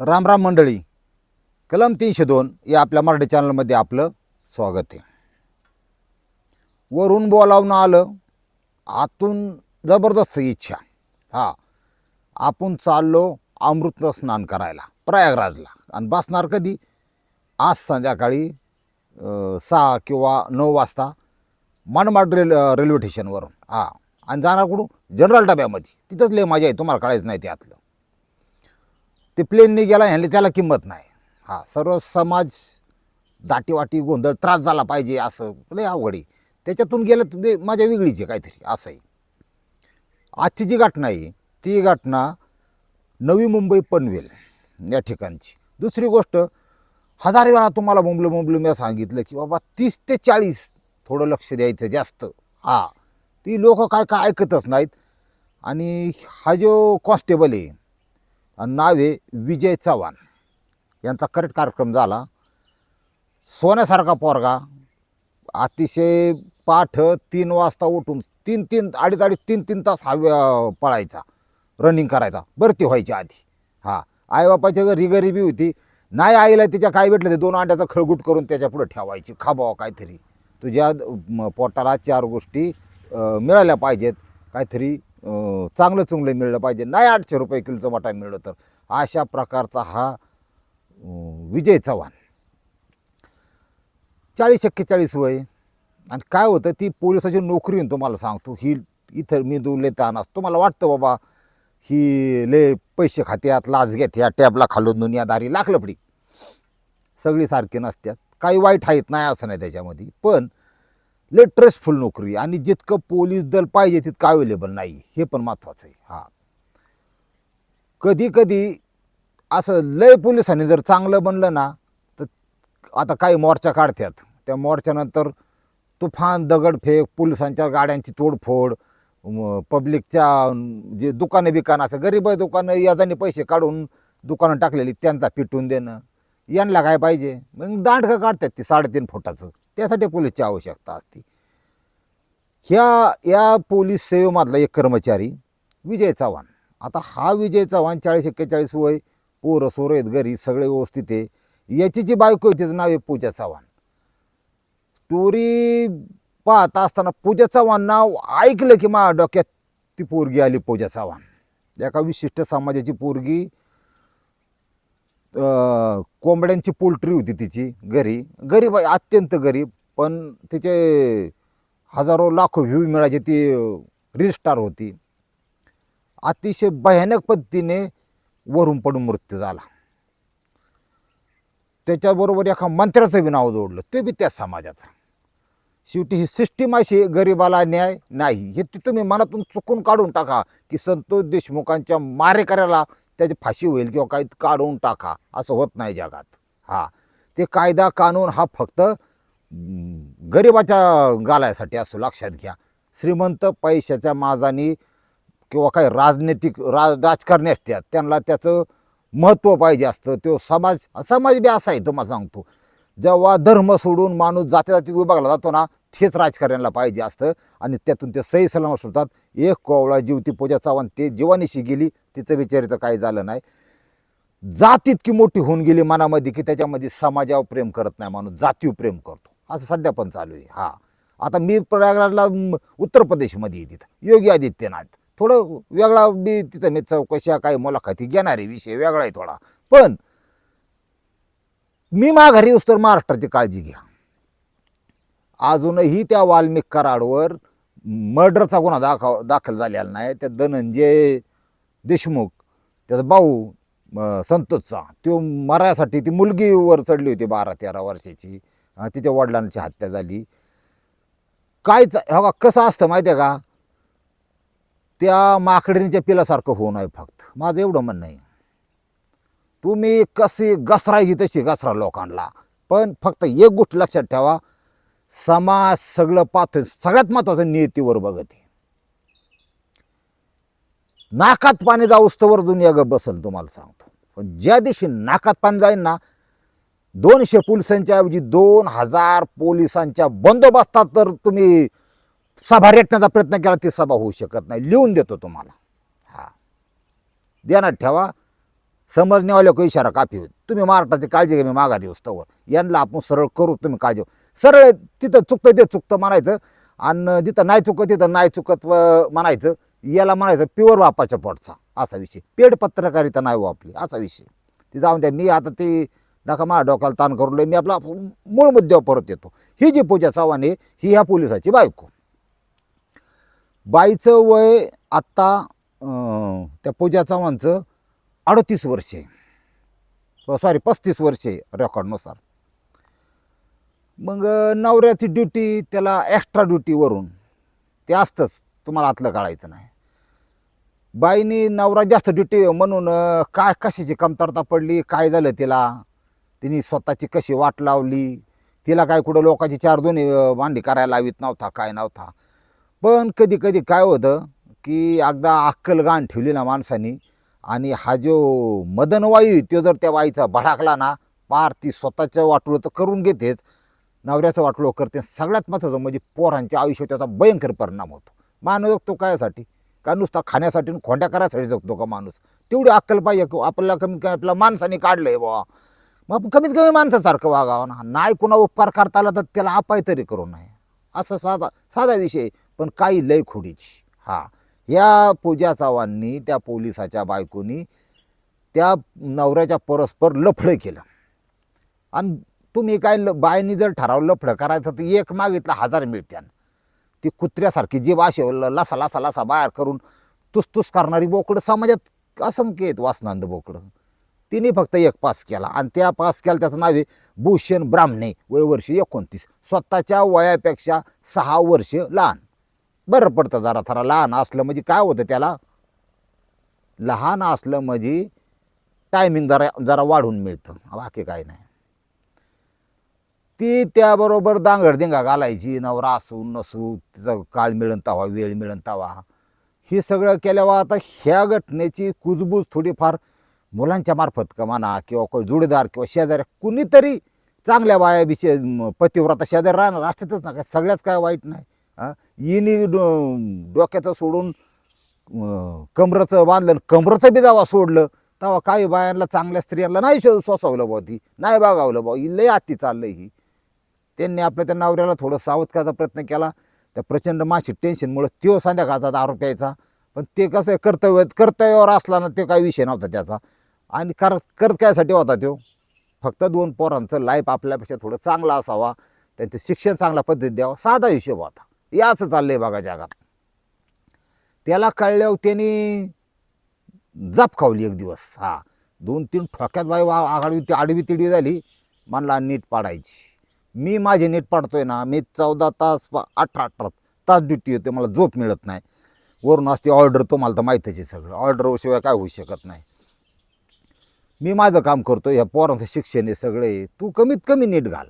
रामराम मंडळी कलम तीनशे दोन या आपल्या मराठी चॅनलमध्ये आपलं स्वागत आहे. वरून बोलावणं आलं आतून जबरदस्त इच्छा. हा आपण चाललो अमृत स्नान करायला प्रयागराजला. आणि बसणार कधी? आज संध्याकाळी सहा किंवा नऊ वाजता मनमाड रेल रेल्वे स्टेशनवरून. हां आणि जाणार कुठून? जनरल डब्यामध्ये. तिथंच लय मजा आहे तुम्हाला कळायचं नाही त्यातलं. ते प्लेनने गेला ह्याला त्याला किंमत नाही. हा सर्व समाज दाटीवाटी गोंधळ त्रास झाला पाहिजे असं लय अवघड आहे. त्याच्यातून गेलं तर माझ्या मजा वेगळीच आहे काहीतरी असं आहे आजची जी घटना आहे ती घटना नवी मुंबई पनवेल या ठिकाणची. दुसरी गोष्ट हजार वेळा तुम्हाला मुंबलं मुंबलं मी सांगितलं की बाबा तीस ते चाळीस थोडं लक्ष द्यायचं जास्त. हा ती लोक काय काय ऐकतच नाहीत. आणि हा जो कॉन्स्टेबल आहे नाव आहे विजय चव्हाण. यांचा करेक्ट कार्यक्रम झाला. सोन्यासारखा पोरगा. अतिशय पाठ तीन वाजता उठून तीन तीन अडीच अडीच तीन तीन तास हा पळायचा. रनिंग करायचा. भरती व्हायची आधी. हां. आईबापाच्या घरी गरिबी होती. नाही आईला तिच्या काय भेटलं ते दोन अंड्याचा खळगुट करून त्याच्या पुढे ठेवायची. खाबावा काहीतरी. तुझ्या पोटाला चार गोष्टी मिळाल्या पाहिजेत. काहीतरी चांगलं चुंगलं मिळलं पाहिजे. नाही आठशे रुपये किलोचं वाटा मिळलं तर. अशा प्रकारचा हा विजय चव्हाण. चाळीस एक्केचाळीस वय. आणि काय होतं ती पोलिसाची नोकरी येऊन तुम्हाला सांगतो. ही इथं मी दुले ताण असतो. मला वाटतं बाबा ही ले पैसे खात्यात लाच घेत्या टॅबला खालून दुनियादारी लाखलपडी सगळी सारखी नसत्यात. काही वाईट आहेत नाही असं नाही त्याच्यामध्ये. पण लय ट्रस्टफुल नोकरी आणि जितकं पोलीस दल पाहिजे तितकं अवेलेबल नाही. हे पण महत्त्वाचं आहे. हां. कधी कधी असं लय पोलिसांनी जर चांगलं बनलं ना तर आता काही मोर्चा काढतात त्या मोर्चानंतर तुफान दगडफेक पोलिसांच्या गाड्यांची तोडफोड पब्लिकच्या जे दुकानं बिकानं असं गरीब दुकानं याजाने पैसे काढून दुकानं टाकलेली त्यांचा पिटून देणं. यांना काय पाहिजे? मग दांडकं काढतात ती साडेतीन फुटाचं. त्यासाठी पोलीसची आवश्यकता असते. ह्या या पोलीस सेवेमधला एक कर्मचारी विजय चव्हाण. आता हा विजय चव्हाण चाळीस एक्केचाळीस वय पोरं सोरं आहेत घरी सगळे व्यवस्थित आहे. याची जी बायको आहे तिचं नाव आहे पूजा चव्हाण. स्टोरी पाहत असताना पूजा चव्हाण नाव ऐकलं की माझ्या डोक्यात ती पोरगी आली पूजा चव्हाण. एका विशिष्ट समाजाची पोरगी कोंबड्यांची पोल्ट्री होती तिची घरी गरीब आहे अत्यंत गरीब. पण तिचे हजारो लाखो व्ह्यू मिळायचे ती रील स्टार होती. अतिशय भयानक पद्धतीने वरून पडून मृत्यू झाला. त्याच्याबरोबर एका मंत्र्याचं बी नाव जोडलं ते बी त्याच समाजाचा. शेवटी ही सिस्टीम अशी गरिबाला न्याय नाही. हे ती तुम्ही मनातून चुकून काढून टाका की संतोष देशमुखांच्या मारेकऱ्याला त्याची फाशी होईल किंवा काही काढून टाका. असं होत नाही जगात. हा. ते कायदा कानून हा फक्त गरिबाच्या गालायसाठी असतो लक्षात घ्या. श्रीमंत पैशाच्या माजानी किंवा काही राजनैतिक राज राजकारणी असतात त्यांना त्याचं महत्त्व पाहिजे असतं. तो समाज समाज बी असा आहे तुम्हाला सांगतो. जेव्हा धर्म सोडून माणूस जाती जाती विभागला जातो ना तेच राजकारण्याला पाहिजे असतं आणि त्यातून ते सही सलामत सुटतात. एक कोवळा जीवती पूजा चव्हाण ते जीवानिशी गेली तिचं विचारीचं काही झालं नाही. जात इतकी मोठी होऊन गेली मनामध्ये की त्याच्यामध्ये समाजावर प्रेम करत नाही माणूस जातीवर प्रेम करतो. असं सध्या पण चालू आहे. हा. आता मी प्रयागराजला उत्तर प्रदेशमध्ये आहे तिथं. योगी आदित्यनाथ. थोडं वेगळा बी तिथं मी चौकशा काही मुलाखती घेणारे विषय वेगळा आहे थोडा. पण मी माघारी उत्तर महाराष्ट्राची काळजी घ्या. अजूनही त्या वाल्मिक कराडवर मर्डरचा गुन्हा दाखव दाखल झालेला नाही. त्या धनंजय देशमुख त्याचा भाऊ संतोषचा तो मरायसाठी ती मुलगीवर चढली होती बारा तेरा वर्षाची. तिच्या वडिलांची हत्या झाली. कायच हो का कसं असतं माहिती आहे का? त्या माकडीच्या पिलासारखं होऊ नये फक्त. माझं एवढं म्हणणं आहे. तुम्ही कशी घसरायची तशी घसरा लोकांना. पण फक्त एक गोष्ट लक्षात ठेवा. समाज सगळं पाहतो सगळ्यात महत्त्वाचं नियतीवर बघत आहे. नाकात पाणी जाऊस दुनिया ग बसल तुम्हाला सांगतो. पण ज्या दिवशी नाकात पाणी जाईल ना दोनशे पोलिसांच्या ऐवजी दोन हजार पोलिसांच्या बंदोबस्तात तर तुम्ही सभा रेटण्याचा प्रयत्न केला ती सभा होऊ शकत नाही. लिहून देतो तुम्हाला. हा. ध्यानात ठेवा. समजण्यावाल्या काही इशारा काफी होईल. तुम्ही महाराष्ट्राची काळजी घ्या मी माघारी येऊस तवर यांना आपण सरळ करू तुम्ही काळजी घेऊ. सरळ तिथं चुकतं ते चुकतं म्हणायचं. आणि जिथं नाही चुकत तिथं नाही चुकत म्हणायचं. याला म्हणायचं प्युअर बापाच्या पोटचा. असा विषय. पेड पत्रकारिता नाही हो असा विषय. ते जाऊन द्या. मी आता ते नका माझ्या डोक्याला ताण करून लय मी आपला मूळ मुद्द्यावर परत येतो. ही जी पूजा चव्हाण आहे ही ह्या पोलिसाची बायको. बाईचं वय आत्ता त्या पूजा चव्हाणचं अडतीस वर्ष आहे. सॉरी पस्तीस वर्ष आहे रेकॉर्डनुसार. मग नवऱ्याची ड्युटी त्याला एक्स्ट्रा ड्युटीवरून ते असतंच तुम्हाला आतलं काढायचं नाही. बाईनी नवरा जास्त ड्युटी म्हणून काय कशाची कमतरता पडली काय झालं तिला? तिने स्वतःची कशी वाट लावली? तिला काय कुठं लोकांची चार दोन्ही मांडी करायला लावित नव्हता काय नव्हता. पण कधी कधी काय होतं की एकदा अक्कल गाण ठेवली ना माणसानी आणि हा जो मदनवायू आहे, तो जर त्या बाईचा भडाकला ना पार ती स्वतःचं वाटोळं तर करून घेतेच. नवऱ्याचं वाटलो करते. सगळ्यात महत्त्वाचं म्हणजे पोरांच्या आयुष्यात त्याचा भयंकर परिणाम होतो. माणूस जगतो कायसाठी? का नुसता खाण्यासाठी आणि खोंड्या करायसाठी जगतो का माणूस? तेवढी अक्कल पाहिजे की आपल्याला कमीत कमी आपल्या माणसाने काढलं आहे बाबा मग कमीत कमी माणसासारखं वागावं ना. नाही कुणा उपकार करता आला तर त्याला अपाय तरी करू नये. असं साधा साधा विषय. आहे. पण काही लय खोडीची. हा. या पूजा चव्हाणनी त्या पोलिसाच्या बायकोनी त्या नवऱ्याच्या परस्पर लफडं केलं. आणि तुम्ही काय ल बायनी जर ठरावलं लफडं करायचं तर एक मागितलं हजार मिळत्यान. ती कुत्र्यासारखी जीव असे लसा लसा लसा बाहेर करून तुसतुस करणारी बोकडं समाजात असंख्य आहेत वासनांद बोकडं. तिने फक्त एक पास केला. आणि त्या पास केला त्याचं नाव आहे भूषण ब्राह्मणे. वय वर्ष एकोणतीस. स्वतःच्या वयापेक्षा सहा वर्ष लहान. बरं पडतं जरा थरा लहान असलं म्हणजे काय होतं त्याला? लहान असलं म्हणजे टायमिंग जरा जरा वाढून मिळतं. बाकी काय नाही. ती त्याबरोबर दांगडदिंगा घालायची नवरा असू नसू तिचा काळ मिळन तवा वेळ मिळन तवा. हे सगळं केल्यावर आता ह्या घटनेची कुजबूज थोडीफार मुलांच्या मार्फत का म्हणा किंवा कोण जोडीदार किंवा शेजारी कुणीतरी चांगल्या बाया विषय पतिव्रता शेजारी राहणार असतातच ना काय सगळ्याच काय वाईट नाही हां? इनी डो डोक्याचं सोडून कमरचं बांधलं कमरचं बी जावा सोडलं तेव्हा काही बायांना चांगल्या स्त्रियांना नाही शो सोसवलं बुवा ती नाही बागावलं बुवा ही लय आत्ती चाललं ही. त्यांनी आपल्या त्या नवऱ्याला थोडं सावध करायचा प्रयत्न केला त्या प्रचंड माशी टेन्शनमुळे तो संध्याकाळचा दारू प्यायचा पण ते कसं आहे कर्तव्य कर्तव्यावर असला ना ते काही विषय नव्हता त्याचा. आणि कर करत कायसाठी होता तो फक्त दोन पोरांचं लाईफ आपल्यापेक्षा थोडं चांगलं असावा. त्यांचं शिक्षण चांगल्या पद्धतीत द्यावं. साधा हिशोब होता. याच चाललंय बघा जगात. त्याला कळल्यावर त्यांनी जप खावली एक दिवस. हा. दोन तीन ठोक्यात बाई वा आडवी ती आडवी तिडवी झाली. म्हणला नीट पाडायची. मी माझी नीट पाडतोय ना मी चौदा तास अठरा अठरा तास ड्युटी होते. मला झोप मिळत नाही. वरून असते ऑर्डर तुम्हाला तर माहितीच आहे सगळं. ऑर्डर शिवाय काय होऊ शकत नाही. मी माझं काम करतो ह्या पोरांचं शिक्षण आहे सगळं आहे. तू कमीत कमी नीट घाल.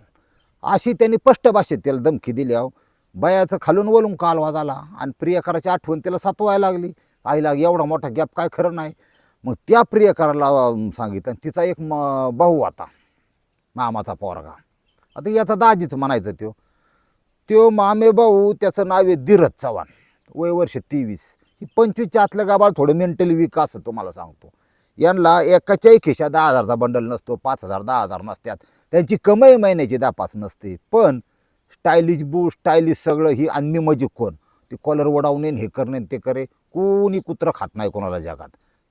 अशी त्यांनी स्पष्ट भाषेत त्याला धमकी दिली अहो. बयाचं खालून वलून कालवा झाला आणि प्रियकराची आठवण त्याला सातवायला लागली. आईला एवढा मोठा गॅप काय खरं नाही. मग त्या प्रियकराला सांगितलं आणि तिचा एक म भाऊ आता मामाचा पोरगा. आता याचा दाजीच म्हणायचं त्यो. त्यो मामे भाऊ त्याचं नाव आहे धीरज चव्हाण. वय वर्ष तेवीस. ही पंचवीसच्या आतलं गाबाळ थोडं मेंटली वीक असं तुम्हाला सांगतो. यांना एकाच्याही खिशात दहा हजारचा बंडल नसतो पाच हजार दहा हजार नसतात त्यांची कमाई महिन्याची दहा पाच नसते. पण स्टायलिश बू स्टायलिश सगळं ही आणि मजी म्हणजे कोण? ती कॉलर वडावणे हे करणे ते करे कोणी कुत्रं खात नाही कोणाला जगात.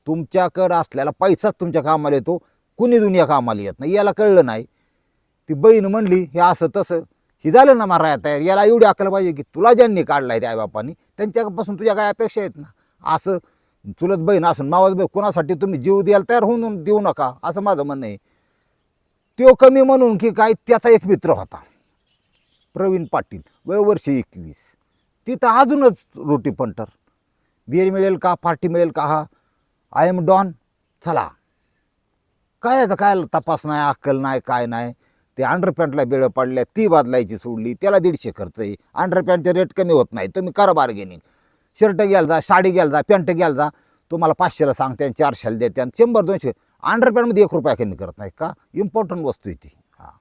तुमच्याकडं असलेला पैसाच तुमच्या कामाला येतो कुणी दुनिया कामाला येत नाही. याला कळलं नाही. ती बहीण म्हणली हे असं तसं. ही झालं ना माराया तयार. याला एवढी अकल पाहिजे की तुला ज्यांनी काढलाय त्या आईबापानी त्यांच्यापासून तुझ्या काय अपेक्षा आहेत ना? असं चुलत बहीण असं मावाज बहीण कोणासाठी तुम्ही जीव द्यायला तयार होऊन देऊ नका असं माझं म्हणणं आहे. तो कमी म्हणून की काय त्याचा एक मित्र होता प्रवीण पाटील वय वर्ष एकवीस. तिथं अजूनच रोटी पंटर. बिअर मिळेल का पार्टी मिळेल का हा? आय एम डॉन चला. काय याचा काय तपास नाही अक्कल नाही काय नाही? ते अंडरपॅन्टला बेळं पडल्या ती बदलायची सोडली त्याला दीडशे खर्च आहे. अंडरपॅन्टचे रेट कमी होत नाही तुम्ही करा बार्गेनिंग शर्ट घ्यायला जा साडी घ्यायला जा पॅन्ट घ्यायला जा. तुम्हाला पाचशेला सांगते आणि चारशेला देते आणि शंभर दोनशे. अंडरपॅन्टमध्ये एक रुपया कमी करत नाही का? इम्पॉर्टंट वस्तू आहे ती. हां.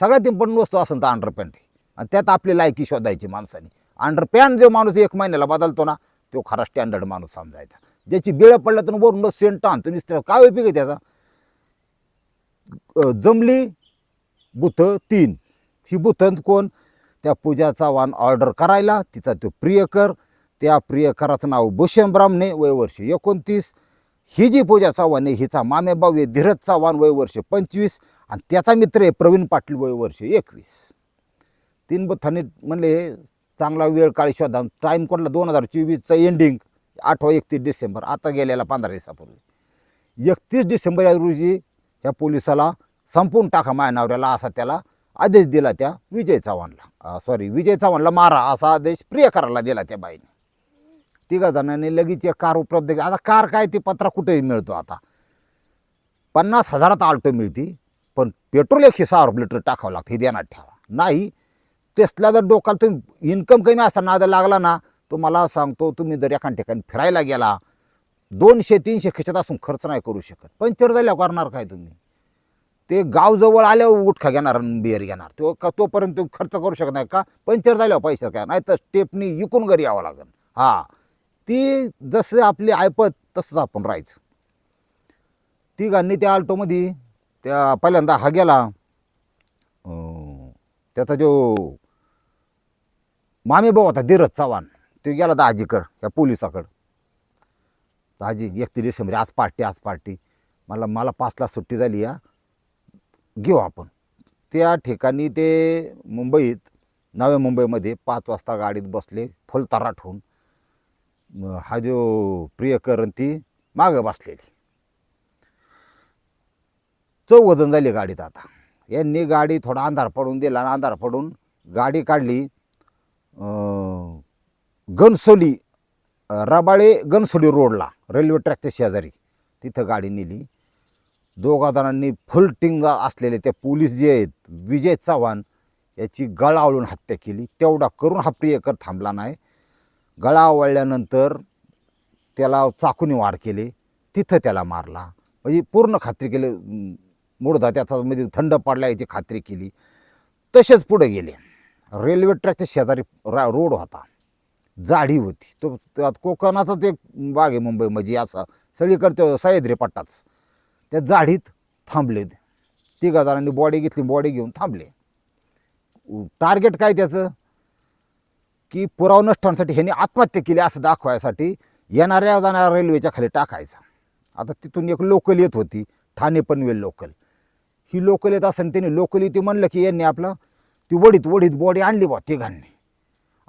सगळ्यात इम्पॉर्टंट वस्तू असेल तर अंडरपॅन्ट आहे. आणि त्यात आपली लायकी शोधायची माणसाने. अंडरपॅन्ट जो माणूस एक महिन्याला बदलतो ना तो खरा स्टँडर्ड माणूस समजायचा. ज्याची बिळं पडल्या तर वरून सेंट आणतो नुसतं काय उपयोग आहे त्याचा? जमली बुथं तीन. ही बुथं कोण? त्या पूजा चव्हाण ऑर्डर करायला तिचा तो प्रियकर त्या प्रियकराचं नाव भूषण ब्राह्मणे वयवर्ष एकोणतीस. ही जी पूजा चव्हाण आहे हिचा मामेबाव आहे धीरज चव्हाण वयवर्ष पंचवीस आणि त्याचा मित्र आहे प्रवीण पाटील वयवर्ष एकवीस. तीन बुथांनी म्हणले चांगला वेळ काळी शोधा. टाईम कोणला दोन हजार चोवीसचं एंडिंग आठवा एकतीस डिसेंबर. आता गेलेला पंधरा दिवसापूर्वी. एकतीस डिसेंबर या रोजी ह्या पोलिसाला संपवून टाका माया नवऱ्याला असा त्याला आदेश दिला त्या विजय चव्हाणला. सॉरी विजय चव्हाणला मारा असा आदेश प्रियकराला दिला त्या बाईने. तिघा जणांनी लगेच एक कार उपलब्ध केली. आता कार काय ते पत्रा कुठेही मिळतो आता. पन्नास हजारात आल्टो मिळती पण पेट्रोल एकशे सहा रुपये लिटर टाकावं लागतं हे ध्यानात ठेवा. नाही तेसला जर डोकाला तुम्ही इन्कम कमी असताना नादा लागला ना तुम्हाला सांगतो तुम्ही जर एका ठिकाणी फिरायला गेला दोनशे तीनशे खिशात असून खर्च नाही करू शकत. पंचर झाल्यावर करणार काय तुम्ही? ते गाव जवळ आल्यावर उठखा घेणार बिअर घेणार. तो का तोपर्यंत खर्च करू शकत नाही का? पंचर झाल्यावर पैसे काय नाही तर स्टेपनी इकून घरी यावं लागेल. हा. ती जसं आपली ऐपत तसंच आपण राहायचं. तिघांनी त्या आल्टोमध्ये त्या पहिल्यांदा हा गेला. त्याचा जो मामी भाऊ होता धीरज चव्हाण तो गेला दाजीकडं या पोलिसाकडं. दाजी एकतीस डिसेंबर आज पार्टी आज पार्टी मला मला पाचला सुट्टी झाली या. घेऊ आपण. त्या ठिकाणी ते मुंबईत नव्या मुंबईमध्ये पाच वाजता गाडीत बसले फुल तराट होऊन हा जो प्रियकरण ती मागं बसलेली. चौघ जण झाली गाडीत आता. यांनी गाडी थोडा अंधार पडून दिला आणि अंधार पडून गाडी काढली. गनसोली गणसोली रबाळे गणसोली रोडला रेल्वे ट्रॅकच्या शेजारी. तिथं गाडी नेली. दोघा जणांनी फुल टिंग असलेले ते पोलीस जे आहेत विजय चव्हाण याची गळावळून हत्या केली. तेवढा करून हा प्रियकर थांबला नाही. गळा आवळल्यानंतर त्याला चाकूने वार केले. तिथं त्याला मारला. म्हणजे पूर्ण खात्री केली. मुडदा त्याचा म्हणजे थंड पडला याची खात्री केली. तसेच पुढे गेले. रेल्वे ट्रॅकच्या शेजारी रा रोड होता. जाडी होती. तो त्यात कोकणाचा ते बाग आहे मुंबई म्हणजे असा सगळीकडे सह्याद्री पट्टाच. त्या जाडीत थांबले. तिघा जणांनी बॉडी घेतली. बॉडी घेऊन थांबले. टार्गेट काय त्याचं? की पुरावा नष्टांसाठी ह्यांनी आत्महत्या केली असं दाखवायसाठी येणाऱ्या जाणाऱ्या रेल्वेच्या खाली टाकायचं. आता तिथून एक लोकल येत होती ठाणे पनवेल लोकल ही लोकल येत असताना त्यांनी लोकल इथे म्हणलं की यांनी आपलं ती वडीत वडीत बॉडी आणली बा तिघांनी.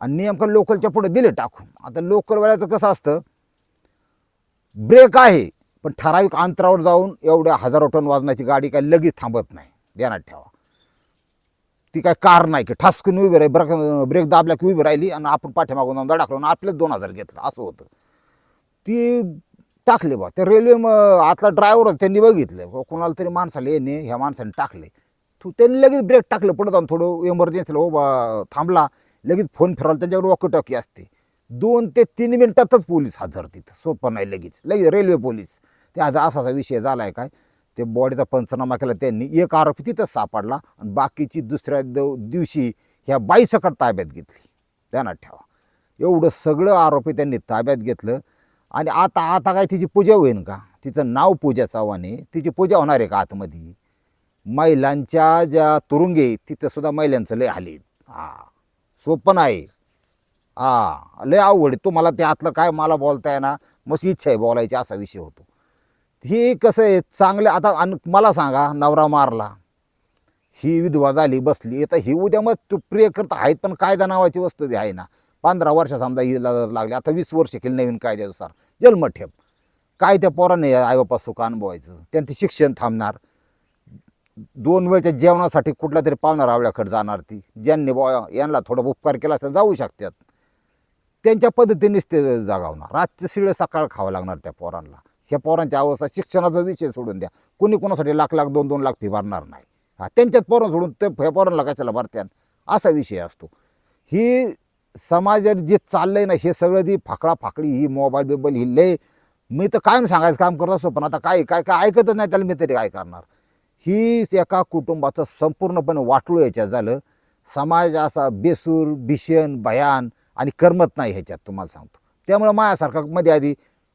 आणि नेमकं लोकलच्या पुढे दिले टाकून. आता लोकल वेळाचं कसं असतं ब्रेक आहे पण ठराविक अंतरावर जाऊन एवढ्या हजारो टन वाजनाची गाडी काय लगेच थांबत नाही. ध्यानात ठेवा. ती काय कार नाही की ठासकून उभी राही ब्रेक ब्रेक दाबल्या की उभी राहिली आणि आपण पाठीमागून जाऊन धडाकलो आणि आपल्याच दोन हजार घेतलं. असं होतं. ती टाकले बा. त्या रेल्वे मग आतला ड्रायव्हर होता त्यांनी बघितलं. बा कोणाला तरी माणसाला येणे ह्या माणसाने टाकले. तू त्यांनी लगेच ब्रेक टाकलं पडत जाऊन थोडं एमर्जन्सीला हो बा थांबला. लगेच फोन फिरवला त्यांच्याकडे वॉकीटॉकी असते. दोन ते तीन मिनिटातच पोलीस हजर तिथं. सोपं नाही लगेच. लगेच रेल्वे पोलीस. ते आज असा असा विषय झाला आहे काय? ते बॉडीचा पंचनामा केला त्यांनी एक आरोपी तिथंच सापडला आणि बाकीची दुसऱ्या दव दिवशी ह्या बाईसकट ताब्यात घेतली. ध्यानात ठेवा. एवढं सगळं आरोपी त्यांनी ताब्यात घेतलं आणि आता आता काय तिची पूजा होईन का? तिचं नाव पूजा चव्हाण आहे. तिची पूजा होणार आहे का आतमध्ये? महिलांच्या ज्या तुरुंगे तिथंसुद्धा महिलांचं लय हाली हा सोपं नाही. हा लय आवड आहे. ते त्यातलं काय मला बोलताय ना मस्त इच्छा आहे बोलायची असा विषय होतो. ही कसं आहे चांगलं आता आणि मला सांगा नवरा मारला ही विधवा झाली बसली आता ही उद्या मग तू प्रिय करता आहेत पण कायदा नावाची वस्तू बी आहे ना. पंधरा वर्ष समजा हिला लागली आता वीस वर्ष केली नवीन कायद्यानुसार. जन्मठेप काय त्या पोराने आईबापा सुख अनुभवायचं? त्यांचं शिक्षण थांबणार. दोन वेळच्या जेवणासाठी कुठला तरी पाहुणा रावळ्याकडे जाणार ती. ज्यांनी बॉ यांना थोडा उपकार केला असेल जाऊ शकतात. त्यांच्या पद्धतीनेच ते जागावणार. रातचं शिळे सकाळ खावं लागणार त्या पोरांना. ह्या पोरांची अवस्था शिक्षणाचा विषय सोडून द्या. कुणी कोणासाठी लाख लाख दोन दोन लाख फी भरणार नाही. हा त्यांच्यात पोरं सोडून ते ह्या पोरांना कशाला भरत्यान असा विषय असतो. ही समाजात जे चाललंय ना हे सगळं ती फाकडा फाकडी ही मोबाईल बिबाईल ही लय मी तर कायम सांगायचं काम करत असतो पण आता काय काय काय ऐकतच नाही त्याला मी तरी काय करणार. ही एका कुटुंबाचं संपूर्णपणे वाटूळ याच्यात झालं. समाज असा बेसूर भीषण भयान आणि करमत नाही ह्याच्यात तुम्हाला सांगतो. त्यामुळं माझ्यासारखा मध्ये आधी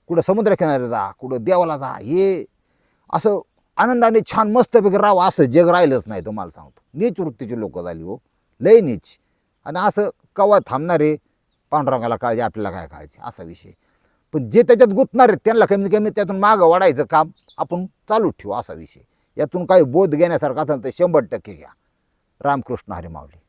कुठं समुद्रकिनारी जा कुठं देवाला जा हे. असं आनंदाने छान मस्तपैकी राहावं असं जग राहिलंच नाही तुम्हाला सांगतो. नीच वृत्तीची लोकं झाली हो. लय नीच. आणि असं कवा थांबणारे पांडुरंगाला काळजी आपल्याला काय काळजी? असा विषय. पण जे त्याच्यात गुंतणार आहेत त्यांना कमीत कमी त्यातून मागं वाढायचं काम आपण चालू ठेवू असा विषय. यातून काही बोध घेण्यासारखा असेल तर शंभर टक्के घ्या. रामकृष्ण हरी माऊली.